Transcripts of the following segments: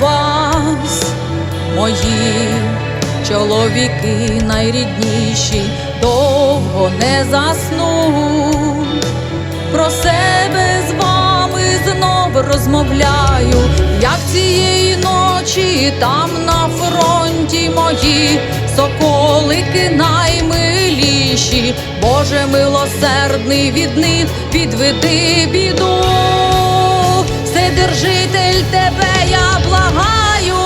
вас, мої чоловіки найрідніші, довго не засну. Про себе з вами знов розмовляю, як цієї ночі там на фронті мої соколики наймиліші, Боже милосердний від них відведи біду, Вседержитель тебе я благаю.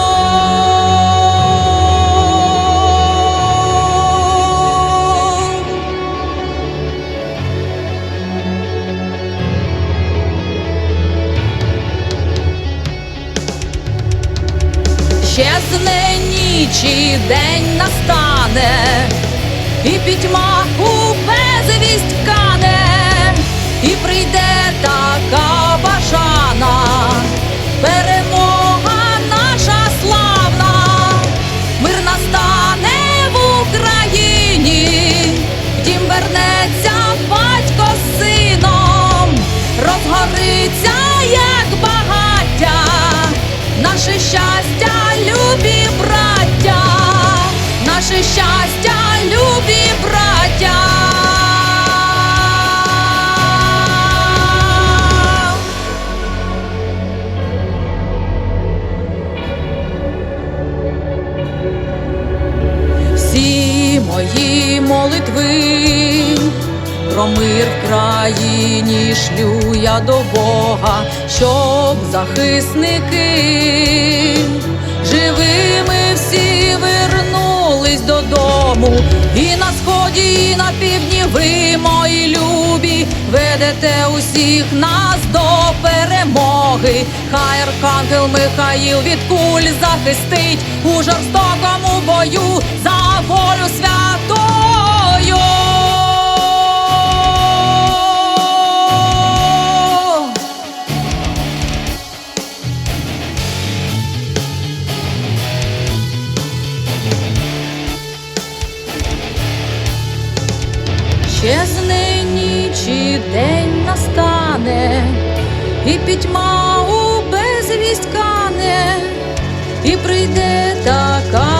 Щезне ніч і день настане, і пітьма у безвість кане, і прийде всі мої молитви, про мир в країні шлю я до Бога, щоб захисники живими всі вернулись додому. І на сході, і на півдні ви, мої любі, ведете усіх нас до перемоги. Хай архангел Михаїл від куль захистить у жорстокому бою Щезне ніч і день настане, і пітьма у безвість кане, і прийде така